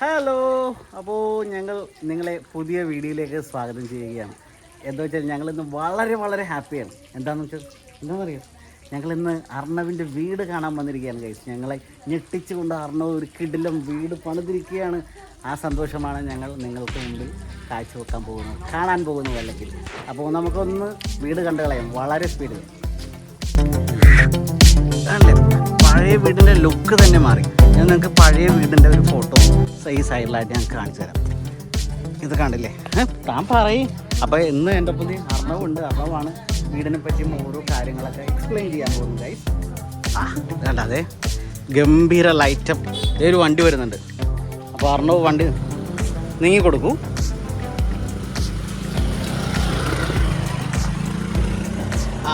Hello അപ്പോൾ ഞങ്ങൾ നിങ്ങളെ പുതിയ വീഡിയോയിലേക്ക് സ്വാഗതം ചെയ്യുകയാണ്. എന്താ വെച്ചാൽ ഞങ്ങളിന്ന് വളരെ വളരെ ഹാപ്പിയാണ്. എന്താണെന്ന് വെച്ചാൽ എന്താണെന്ന് അറിയാം ഞങ്ങളിന്ന് അർണവിന്റെ വീട് കാണാൻ വന്നിരിക്കുകയാണ് കൈസ് ഞങ്ങളെ ഞെട്ടിച്ചുകൊണ്ട് അർണവ് ഒരു കിടിലം വീട് പണിതിരിക്കുകയാണ്. ആ സന്തോഷമാണ് ഞങ്ങൾ നിങ്ങൾക്ക് മുമ്പിൽ കാഴ്ചവെക്കാൻ പോകുന്നത് കാണാൻ പോകുന്നത് അല്ലെങ്കിൽ. അപ്പോൾ നമുക്കൊന്ന് വീട് കണ്ടു കളയാം വളരെ സ്പീഡിൽ പഴയ വീടിന്റെ ലുക്ക് തന്നെ മാറി. ഞാൻ നിങ്ങൾക്ക് പഴയ വീടിന്റെ ഒരു ഫോട്ടോ ഈ സൈഡിലായിട്ട് ഞാൻ കാണിച്ചു തരാം. ഇത് കണ്ടില്ലേ? താൻ പറയും. അപ്പോൾ ഇന്ന് എന്റെ പുതിയ അർണവുണ്ട്. അർണവാണ് വീടിനെ പറ്റിയും ഓരോ കാര്യങ്ങളൊക്കെ എക്സ്പ്ലെയിൻ ചെയ്യാൻ പോകുന്നത് ഗൈസ് ആ അല്ലാതെ ഗംഭീര ലൈറ്റ് ഗംഭീര ലൈറ്റപ്പ് ഒരു വണ്ടി വരുന്നുണ്ട്. അപ്പോൾ അർണവ് വണ്ടി നീങ്ങി കൊടുക്കൂ.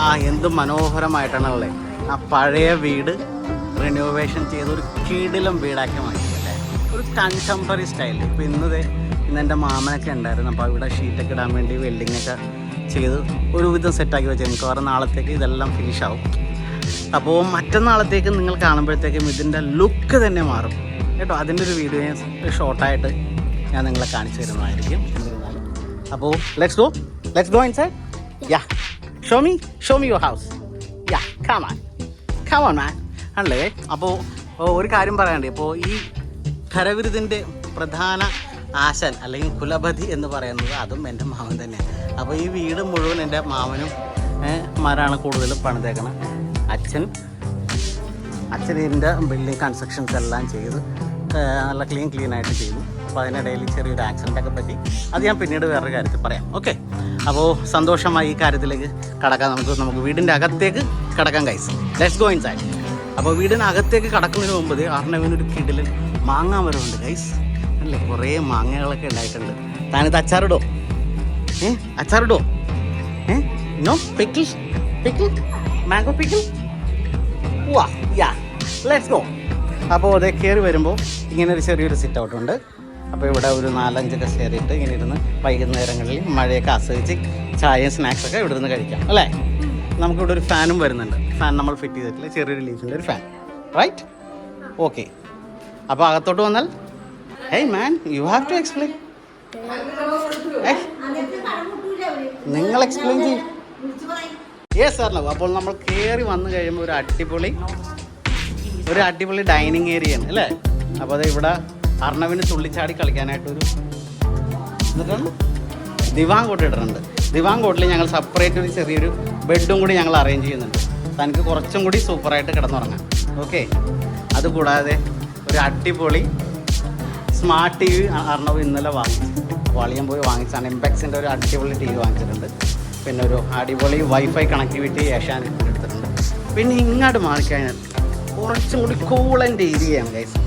ആ എന്ത് മനോഹരമായിട്ടാണല്ലേ. ആ പഴയ വീട് റിനോവേഷൻ ചെയ്ത് ഒരു കീടിലും വീടാക്കി മാറ്റിയല്ലേ ഒരു കൺറ്റംപററി സ്റ്റൈലിൽ ഇപ്പോൾ ഇന്ന് ദേ ഇന്ന് എന്റെ മാമനൊക്കെ ഉണ്ടായിരുന്നു. അപ്പോൾ അവിടെ ഷീറ്റൊക്കെ ഇടാൻ വേണ്ടി വെൽഡിങ്ങൊക്കെ ചെയ്ത് ഒരുവിധം സെറ്റാക്കി വെച്ചു മിക്കവാറും നാളത്തേക്ക് ഇതെല്ലാം ഫിനിഷ് ആവും. അപ്പോൾ മറ്റന്നാളത്തേക്ക് നിങ്ങൾ കാണുമ്പോഴത്തേക്കും ഇതിന്റെ ലുക്ക് തന്നെ മാറും. കേട്ടോ? അതിന്റെ ഒരു വീഡിയോ ഞാൻ ഷോർട്ടായിട്ട് ഞാൻ നിങ്ങളെ കാണിച്ചു തരുന്നതായിരിക്കും. അപ്പോൾ let's go let's go inside yeah show me show me your house yeah come on come on man ആണല്ലേ അപ്പോൾ ഒരു കാര്യം പറയാണ്ട് ഇപ്പോൾ ഈ കരവിരുതിന്റെ പ്രധാന ആശൻ അല്ലെങ്കിൽ കുലപതി എന്ന് പറയുന്നത് അതും എന്റെ മാമൻ തന്നെയാണ്. അപ്പോൾ ഈ വീട് മുഴുവൻ എന്റെ മാമനും മാരാണ് കൂടുതലും പണിതേക്കണം. അച്ഛൻ അച്ഛൻ ഇതിന്റെ ബിൽഡിംഗ് കൺസ്ട്രക്ഷൻസ് എല്ലാം ചെയ്ത് നല്ല ക്ലീൻ ക്ലീൻ ആയിട്ട് ചെയ്തു. അപ്പോൾ അതിനിടയിൽ ചെറിയൊരു ആക്സിഡന്റ് ഒക്കെ പറ്റി. അത് ഞാൻ പിന്നീട് വേറൊരു കാര്യത്തിൽ പറയാം. ഓക്കെ? അപ്പോൾ സന്തോഷമായി ഈ കാര്യത്തിലേക്ക് കടക്കാം. നമുക്ക് നമുക്ക് വീടിന്റെ അകത്തേക്ക് കടക്കാൻ കൈസ് ലെറ്റ്സ് ഗോ ഇൻസൈഡ് അപ്പോൾ വീടിനകത്തേക്ക് കടക്കുന്നതിന് മുമ്പ് അർണവിനൊരു കിടിലൻ മാങ്ങാ മരമുണ്ട് ഗൈസ് അല്ലേ കുറേ മാങ്ങകളൊക്കെ ഉണ്ടായിട്ടുണ്ട്. താനിത് അച്ചാറിടോ? ഏ? അച്ചാറിടോ? ഏ? No? Pickle pickle mango pickle വാ യാ. ലെറ്റ്സ് ഗോ അപ്പോൾ അതേ കയറി വരുമ്പോൾ ഇങ്ങനെ ഒരു ചെറിയൊരു സിറ്റ് ഔട്ട് ഉണ്ട്. അപ്പോൾ ഇവിടെ ഒരു നാലഞ്ച് കസേരയിട്ട് ഇങ്ങനെ ഇരുന്ന് വൈകുന്നേരങ്ങളിൽ മഴയൊക്കെ ആസ്വദിച്ച് ചായയും സ്നാക്സൊക്കെ ഇവിടെ നിന്ന് കഴിക്കാം അല്ലേ? നമുക്കിവിടെ ഒരു ഫാനും വരുന്നുണ്ട്. ഫാൻ നമ്മൾ ഫിറ്റ് ചെയ്തിട്ടില്ല. ചെറിയൊരു ലീഫിന്റെ ഒരു ഫാൻ റൈറ്റ് ഓക്കെ അപ്പോൾ അകത്തോട്ട് വന്നാൽ? Hey man you have to explain നിങ്ങൾ എക്സ്പ്ലെയിൻ ചെയ്യും. യെസ് സാറിനോ അപ്പോൾ നമ്മൾ കയറി വന്നു കഴിയുമ്പോൾ ഒരു അടിപൊളി ഒരു അടിപൊളി ഡൈനിങ് ഏരിയ ആണ് അല്ലേ? അപ്പോൾ അത് ഇവിടെ അർണവിന് തുള്ളിച്ചാടി കളിക്കാനായിട്ടൊരു എന്നിട്ടാണ്? ദിവാങ് കോട്ട് ഇട്ടിട്ടുണ്ട് ദിവാൻ കോട്ടിൽ ഞങ്ങൾ സെപ്പറേറ്റ് ഒരു ചെറിയൊരു ബെഡും കൂടി ഞങ്ങൾ അറേഞ്ച് ചെയ്യുന്നുണ്ട്. തനിക്ക് കുറച്ചും കൂടി സൂപ്പറായിട്ട് കിടന്നുറങ്ങാം. ഓക്കെ? അതുകൂടാതെ ഒരു അടിപൊളി സ്മാർട്ട് ടി വി അർണവ് ഇന്നലെ വാങ്ങിച്ചു. വളിയം പോയി വാങ്ങിച്ചാണ്. ഇമ്പെക്സിന്റെ ഒരു അടിപൊളി ടി വി വാങ്ങിച്ചിട്ടുണ്ട്. പിന്നെ ഒരു അടിപൊളി വൈഫൈ കണക്ടിവിറ്റി ഏഷ്യാൻ എടുത്തിട്ടുണ്ട്. പിന്നെ ഇങ്ങോട്ട് മാറിക്കഴിഞ്ഞാൽ കുറച്ചും കൂടി കൂളന്റെ ഏരിയയാണ് ഗൈസ്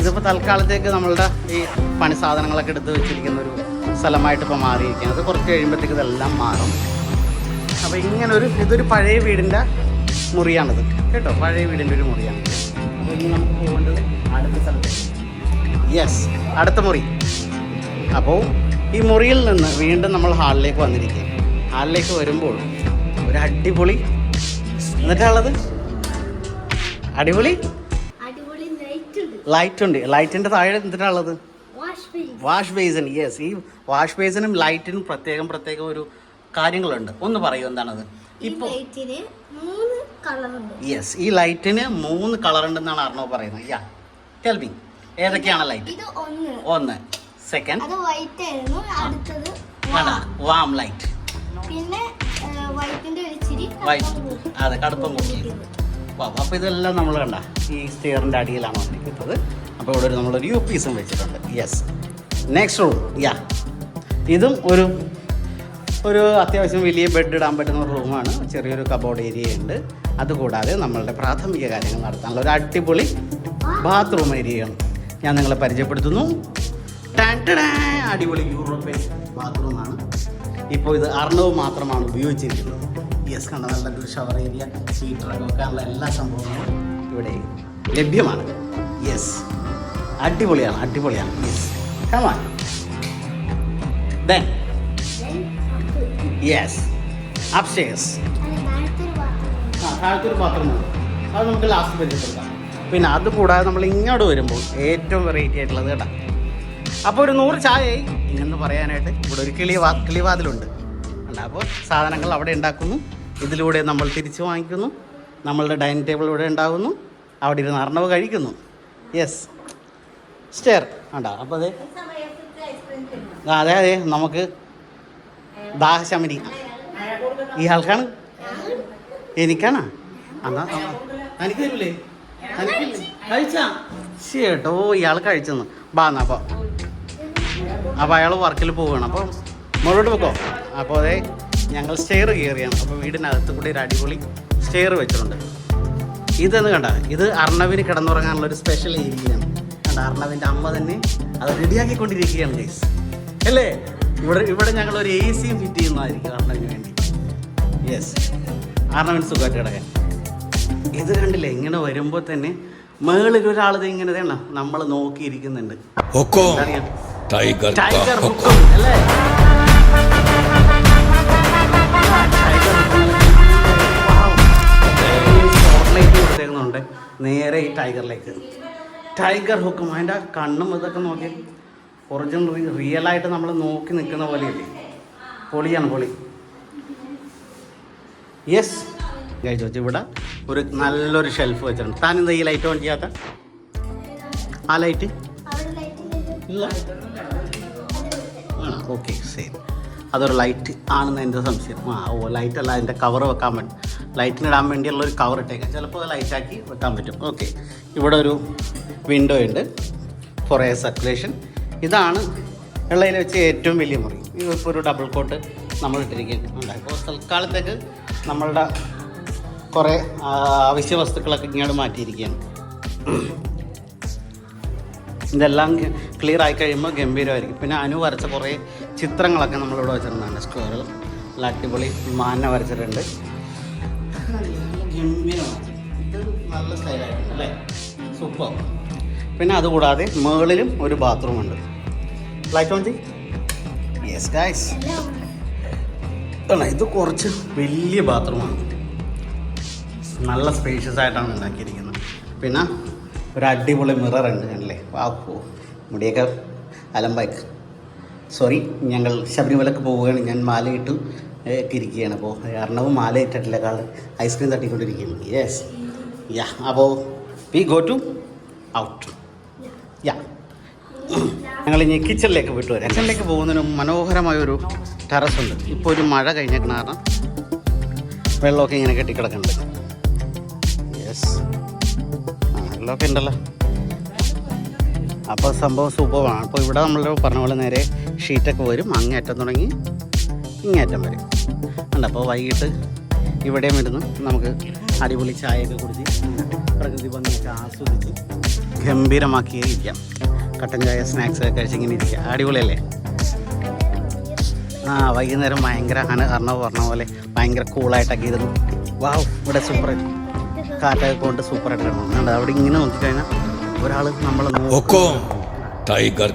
ഇതിപ്പോൾ തൽക്കാലത്തേക്ക് നമ്മളുടെ ഈ പണി സാധനങ്ങളൊക്കെ എടുത്ത് വെച്ചിരിക്കുന്ന ഒരു സ്ഥലമായിട്ട് ഇപ്പോൾ മാറിയിരിക്കുകയാണ്. അത് കുറച്ച് കഴിയുമ്പോഴത്തേക്ക് ഇതെല്ലാം മാറും. അപ്പോൾ ഇങ്ങനൊരു ഇതൊരു പഴയ വീടിന്റെ മുറിയാണിത്. കേട്ടോ? പഴയ വീടിന്റെ ഒരു മുറിയാണ്. അപ്പോൾ ഇനി നമുക്ക് പോകേണ്ടത് അടുത്ത സ്ഥലത്തേക്ക് യെസ് അടുത്ത മുറി. അപ്പോൾ ഈ മുറിയിൽ നിന്ന് വീണ്ടും നമ്മൾ ഹാളിലേക്ക് വന്നിരിക്കുക. ഹാളിലേക്ക് വരുമ്പോൾ ഒരു അടിപൊളി എന്നിട്ടാണുള്ളത് അടിപൊളി? അടിപൊളി ലൈറ്റ് ഉണ്ട് ലൈറ്റ് ഉണ്ട് ലൈറ്റിന്റെ താഴെ എന്തിനാണുള്ളത്? Wash base wash basin. Yes ഈ വാഷ് ബേസിനും ലൈറ്റിനും പ്രത്യേകം പ്രത്യേകം ഒരു കാര്യങ്ങളുണ്ട്. ഒന്ന് പറയൂ എന്താണത്? ഇപ്പോൾ മൂന്ന് കളറുണ്ട്. യെസ് ഈ ലൈറ്റിന് മൂന്ന് കളർ ഉണ്ടെന്നാണ് അർണോ പറയുന്നത്. യാ ടെൽ മീ ഏതൊക്കെയാണ് ലൈറ്റ് ഒന്ന്. സെക്കൻഡ് അത് വൈറ്റ് ആയിരുന്നു. അടുത്തത് വാം ലൈറ്റ് പിന്നെ വൈറ്റിന്റെ ഒരു ഇച്ചിരി വൈറ്റ് അതെ കടുപ്പം കൂട്ടി അപ്പോൾ ഇതെല്ലാം നമ്മൾ കണ്ട. ഈ സ്റ്റെയറിന്റെ അടിയിലാണ് വന്നിരിക്കുന്നത്. അപ്പോൾ ഇവിടെ നമ്മളൊരു യു പീസും വെച്ചിട്ടുണ്ട്. യെസ് നെക്സ്റ്റ് റൂം യാ ഇതും ഒരു ഒരു അത്യാവശ്യം വലിയ ബെഡ് ഇടാൻ പറ്റുന്ന ഒരു റൂമാണ് ചെറിയൊരു കബോർഡ് ഏരിയ ഉണ്ട്. അതുകൂടാതെ നമ്മളുടെ പ്രാഥമിക കാര്യങ്ങൾ നടത്താനുള്ള ഒരു അടിപൊളി ബാത്റൂം ഏരിയയാണ് ഞാൻ നിങ്ങളെ പരിചയപ്പെടുത്തുന്നു. അടിപൊളി യൂറോപ്യൻ ബാത്റൂമാണ് ഇപ്പോൾ ഇത് അർണവ് മാത്രമാണ് ഉപയോഗിച്ചിരിക്കുന്നത്. യെസ് കണ്ട നല്ലൊരു ഷവർ ഏരിയ ഹീറ്ററൊക്കെ വെക്കാനുള്ള എല്ലാ സംഭവങ്ങളും ഇവിടെ ലഭ്യമാണ്. യെസ് അടിപൊളിയാണ് അടിപൊളിയാണ്. Yes come on then yes upstairs. ആ താഴത്തൊരു ബാത്റൂം അത് നമുക്ക് ലാസ്റ്റ് പരിചയപ്പെടുത്താം പിന്നെ അത് കൂടാതെ നമ്മൾ ഇങ്ങോട്ട് വരുമ്പോൾ ഏറ്റവും വെറൈറ്റി ആയിട്ടുള്ളത് കേട്ടോ അപ്പോൾ ഒരു നൂറ് ചായയായി. ഇങ്ങനെ പറയാനായിട്ട് ഇവിടെ ഒരു കിളി വാ കിളിവാതിലുണ്ട്. അല്ല അപ്പോൾ സാധനങ്ങൾ അവിടെ ഉണ്ടാക്കുന്നു. ഇതിലൂടെ നമ്മൾ തിരിച്ചു വാങ്ങിക്കുന്നു. നമ്മളുടെ ഡൈനിങ് ടേബിൾ ഇവിടെ ഉണ്ടാകുന്നു. അവിടെ ഇരുന്ന് അർണവ് കഴിക്കുന്നു. യെസ് സ്റ്റെയർ ആണ്ടാ അപ്പോൾ അതെ അതെ അതെ. നമുക്ക് ദാഹശമനി ഈ ആൾക്കാണ്? എനിക്കാണോ? എന്നാ എനിക്ക് തരൂലേ എനിക്കില്ലേ കഴിച്ചാ? ചേട്ടോ ഇയാൾ കഴിച്ചെന്ന്. ബാ എന്നാ അപ്പോൾ അപ്പോൾ അയാൾ വർക്കിൽ പോവുകയാണ് അപ്പോൾ മുകളോട്ട് വെക്കോ അപ്പോൾ അതെ ഞങ്ങൾ സ്റ്റെയർ കയറിയാണ്. അപ്പോൾ വീടിനകത്ത് കൂടി ഒരു അടിപൊളി സ്റ്റെയർ വെച്ചിട്ടുണ്ട്. ഇതെന്ന് കണ്ട? ഇത് അർണവിന് കിടന്നുറങ്ങാനുള്ള ഒരു സ്പെഷ്യൽ ഏരിയയാണ്. കണ്ട അർണവിന്റെ അമ്മ തന്നെ അത് റെഡിയാക്കിക്കൊണ്ടിരിക്കുകയാണ് ഗൈസ് അല്ലേ? ഇവിടെ ഇവിടെ ഞങ്ങൾ ഒരു എ സിയും ഫിറ്റ് ചെയ്യുന്നതായിരിക്കും അർണവിന് വേണ്ടി. യെസ് ആർണമെന്റ് സുഖമായിട്ട് കിടക്കാൻ. ഇത് കണ്ടില്ല ഇങ്ങനെ വരുമ്പോൾ തന്നെ മേളിൽ ഒരാൾ ഇത് ഇങ്ങനെ തന്നെ നമ്മൾ നോക്കിയിരിക്കുന്നുണ്ട്. ടൈഗർ ടൈഗർ അല്ലേ? നേരെ ഈ ടൈഗറിലേക്ക് ടൈഗർ ഹുക്കും അതിന്റെ കണ്ണും ഇതൊക്കെ നോക്കി ഒറിജിനൽ റിയൽ ആയിട്ട് നമ്മൾ നോക്കി നിൽക്കുന്ന പോലെയല്ലേ? പൊളിയാണ് പൊളി. യെസ് കഴിച്ചു വെച്ചു ഇവിടെ ഒരു നല്ലൊരു ഷെൽഫ് വെച്ചിട്ടുണ്ട്. താൻ എന്താ ഈ ലൈറ്റ് ഓൺ ചെയ്യാത്ത? ആ ലൈറ്റ് ഇല്ല. ആണോ? ഓക്കെ ശരി അതൊരു ലൈറ്റ് ആണെന്ന് എന്റെ സംശയം. ആ ഓ ലൈറ്റ് അല്ല അതിന്റെ കവർ വെക്കാൻ പറ്റും ലൈറ്റിന് ഇടാൻ വേണ്ടിയുള്ള ഒരു കവർ ഇട്ടേക്കാം. ചിലപ്പോൾ അത് ലൈറ്റാക്കി വെക്കാൻ പറ്റും. ഓക്കെ ഇവിടെ ഒരു വിൻഡോ ഉണ്ട്. ഫോർ എയർ സർക്കുലേഷൻ ഇതാണ് വെള്ളയിൽ വെച്ച് ഏറ്റവും വലിയ മുറി. ഇപ്പോൾ ഒരു ഡബിൾ കോട്ട് നമ്മൾ ഇട്ടിരിക്കുന്നുണ്ട് അപ്പോൾ തൽക്കാലത്തേക്ക് നമ്മളുടെ കുറേ ആവശ്യ വസ്തുക്കളൊക്കെ ഇങ്ങോട്ട് മാറ്റിയിരിക്കുകയാണ്. ഇതെല്ലാം ക്ലിയർ ആയി കഴിയുമ്പോൾ ഗംഭീരമായിരിക്കും. പിന്നെ അനു വരച്ച കുറേ ചിത്രങ്ങളൊക്കെ നമ്മളിവിടെ വെച്ചിട്ടുണ്ടാണ് സ്ക്വയറിൽ നല്ല അടിപൊളി മാന വരച്ചിട്ടുണ്ട്. ഗംഭീരമാണ്. ഇത് നല്ല സ്റ്റൈലായിട്ടുണ്ട് അല്ലേ? സൂപ്പർ പിന്നെ അതുകൂടാതെ മുകളിലും ഒരു ബാത്റൂം ഉണ്ട് ലൈറ്റ് ഓൺ ചെയ് ഇത് കുറച്ച് വലിയ ബാത്റൂമാണ്. നല്ല സ്പേഷ്യസ് ആയിട്ടാണ് ഉണ്ടാക്കിയിരിക്കുന്നത്. പിന്നെ ഒരു അടിപൊളി മിറർ ഉണ്ട് അല്ലേ വാപ്പോ മുടിയൊക്കെ അലമ്പായിക്ക് സോറി ഞങ്ങൾ ശബരിമലക്ക് പോവുകയാണ്. ഞാൻ മാലയിട്ട് ഇരിക്കുകയാണ് അപ്പോൾ അർണവും മാല ഇട്ടിട്ടില്ല കാൾ ഐസ്ക്രീം തട്ടിക്കൊണ്ടിരിക്കുകയാണ് യെസ് യാ അപ്പോൾ we go to out yeah ഞങ്ങൾ ഇനി കിച്ചണിലേക്ക് വിട്ടു വരാം. കിച്ചണിലേക്ക് പോകുന്നതിന് മനോഹരമായ ഒരു ടെറസ് ഉണ്ട് ഇപ്പോൾ ഒരു മഴ കഴിഞ്ഞേക്കണ കാരണം വെള്ളമൊക്കെ ഇങ്ങനെ കെട്ടിക്കിടക്കുന്നുണ്ട്. യെസ് ആ വെള്ളമൊക്കെ ഉണ്ടല്ലോ. അപ്പോൾ സംഭവം സൂപ്പറാണ് അപ്പോൾ ഇവിടെ നമ്മൾ പറഞ്ഞ പോലെ നേരെ ഷീറ്റൊക്കെ വരും. അങ്ങേറ്റം തുടങ്ങി ഇങ്ങേറ്റം വരും. ഉണ്ട് അപ്പോൾ വൈകിട്ട് ഇവിടെയും ഇരുന്ന് നമുക്ക് അടിപൊളി ചായയൊക്കെ കുടിച്ച് പ്രകൃതി ഭംഗിയൊക്കെ ആസ്വദിച്ച് ഗംഭീരമാക്കിയേ ഇരിക്കാം. കട്ടൻ ചായ സ്നാക്സ് ഒക്കെ കഴിച്ചിങ്ങനെ ഇരിക്കുക അടിപൊളിയല്ലേ? ആ വൈകുന്നേരം ഭയങ്കര അന അർണവ് പറഞ്ഞ പോലെ ഭയങ്കര കൂളായിട്ടൊക്കെ ഇരുന്നു. വാവ് ഇവിടെ സൂപ്പർ കാറ്റൊക്കെ കൊണ്ട് സൂപ്പറായിട്ട് കിടന്നു അവിടെ ഇങ്ങനെ നോക്കിക്കഴിഞ്ഞാൽ ഒരാൾ നമ്മൾ ടൈഗർ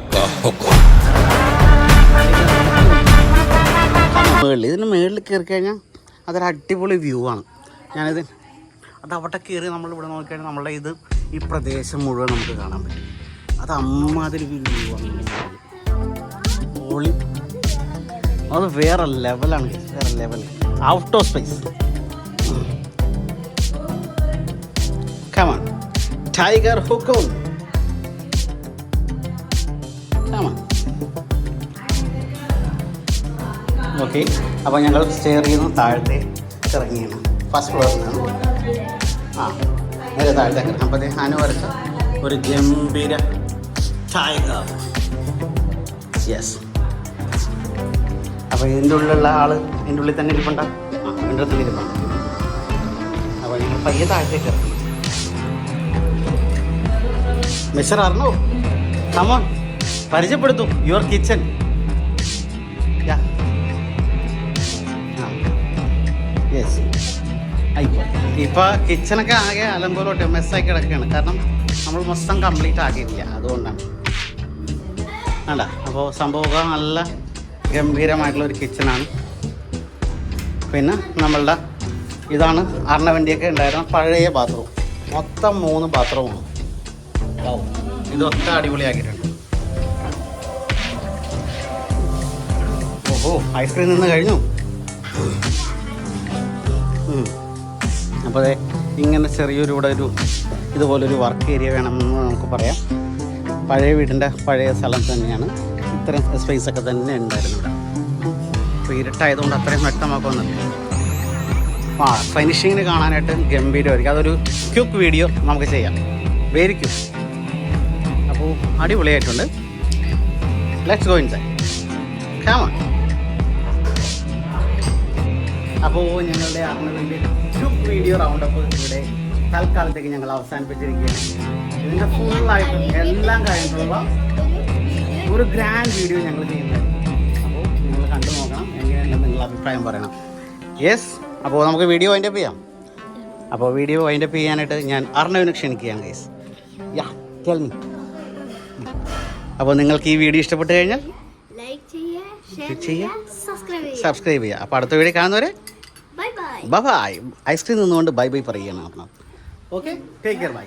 ഇതിന് മേളിൽ കയറി കഴിഞ്ഞാൽ അതൊരു അടിപൊളി വ്യൂ ആണ്. ഞാനിത് അത് അവിടെ കയറി നമ്മൾ ഇവിടെ നോക്കിയാൽ നമ്മളെ ഇത് ഈ പ്രദേശം മുഴുവൻ നമുക്ക് കാണാൻ പറ്റും. അത് അമ്മാതിരി വ്യൂ ആണ്. പൊളി അത് വേറെ ലെവലാണ് വേറെ level out of space tiger hukum okay okay അപ്പോൾ ഞങ്ങൾ സ്റ്റെയർ ചെയ്യുന്നു താഴത്തെ ഇറങ്ങിയാണ് ഫസ്റ്റ് ഫ്ലോറിൽ നിന്നാണ്. ആ നേരെ താഴത്തേക്ക് അപ്പോൾ ഹാനു വരച്ച ഒരു ഗംഭീര ടൈഗർ യെസ് അപ്പോൾ ഇതിന്റെ ഉള്ളിലുള്ള ആൾ ഇതിന്റെ ഉള്ളിൽ തന്നെ ഇരിപ്പുണ്ട. ആ ഇതിന്റെ തന്നെ ഇരിപ്പുണ്ട്. അപ്പോൾ ഞങ്ങൾ പയ്യെ താഴത്തേക്ക് ഇറങ്ങി. മിസ്റ്റർ അർണോ കമോൺ പരിചയപ്പെടുത്തു. യുവർ കിച്ചൺ യെസ് ഇപ്പോൾ കിച്ചണൊക്കെ ആകെ അലമ്പൂരോട്ട് മെസ് ആയി കിടക്കുകയാണ്. കാരണം നമ്മൾ മൊത്തം കംപ്ലീറ്റ് ആക്കിയിട്ടില്ല. അതുകൊണ്ടാണ്. അല്ല അപ്പോൾ സംഭവം നല്ല ഗംഭീരമായിട്ടുള്ള ഒരു കിച്ചണാണ് പിന്നെ നമ്മളുടെ ഇതാണ് അർണവണ്ടിയൊക്കെ ഉണ്ടായിരുന്ന പഴയ ബാത്റൂം മൊത്തം മൂന്ന് ബാത്റൂമാണ്. ഇതൊക്കെ അടിപൊളിയാക്കിയിട്ടുണ്ട്. ഓഹോ ഐസ്ക്രീം നിന്ന് കഴിഞ്ഞു. അപ്പോൾ ഇങ്ങനെ ചെറിയൊരു ഇവിടെ ഒരു ഇതുപോലൊരു വർക്ക് ഏരിയ വേണമെന്ന് നമുക്ക് പറയാം. പഴയ വീടിന്റെ പഴയ സ്ഥലം തന്നെയാണ്. ഇത്രയും സ്പേസ് ഒക്കെ തന്നെ ഉണ്ടായിരുന്നു ഇവിടെ. അപ്പോൾ ഇരുട്ടായതുകൊണ്ട് അത്രയും വ്യക്തമാക്കുന്നുണ്ട് ആ ഫിനിഷിങ്ങിന് കാണാനായിട്ട് ഗംഭീരമായിരിക്കും അതൊരു ക്യുക്ക് വീഡിയോ നമുക്ക് ചെയ്യാം. വെരി ക്യുക്ക് അപ്പോൾ അടിപൊളിയായിട്ടുണ്ട്. ലെറ്റ്സ് ഗോ ഇൻസൈഡ് കാമൺ അപ്പോൾ ഞങ്ങളുടെ ആർണവിന്റെ ക്യുക്ക് വീഡിയോ റൗണ്ട് അപ്പ് ഇവിടെ തൽക്കാലത്തേക്ക് ഞങ്ങൾ അവസാനിപ്പിച്ചിരിക്കുകയാണ്. ഇതിന്റെ ഫുള്ളായിട്ടും എല്ലാം കഴിഞ്ഞിട്ടുള്ള ഒരു ഗ്രാൻഡ് വീഡിയോ ഞങ്ങൾ ചെയ്യുന്നത്. അപ്പോൾ നിങ്ങൾ കണ്ടു നോക്കണം എങ്ങനെയുണ്ടെന്ന് നിങ്ങൾ അഭിപ്രായം പറയണം. യെസ് അപ്പോൾ നമുക്ക് വീഡിയോ വൈൻഡ് അപ്പ് ചെയ്യാം. അപ്പോൾ വീഡിയോ വൈൻഡ് അപ്പ് ചെയ്യാനായിട്ട് ഞാൻ അർണവിനെ ക്ഷണിക്കുകയാണ് ഗൈസ് യാ ടെൽ മീ അപ്പോൾ നിങ്ങൾക്ക് ഈ വീഡിയോ ഇഷ്ടപ്പെട്ട് കഴിഞ്ഞാൽ സബ്സ്ക്രൈബ് ചെയ്യുക അപ്പോൾ അടുത്ത വീഡിയോ കാണുന്നവരെ ബൈ ബൈ ഐസ്ക്രീം നിന്നുകൊണ്ട് ബൈ ബൈ പറയുകയാണ് ഓക്കെ ടേക്ക് കെയർ ബൈ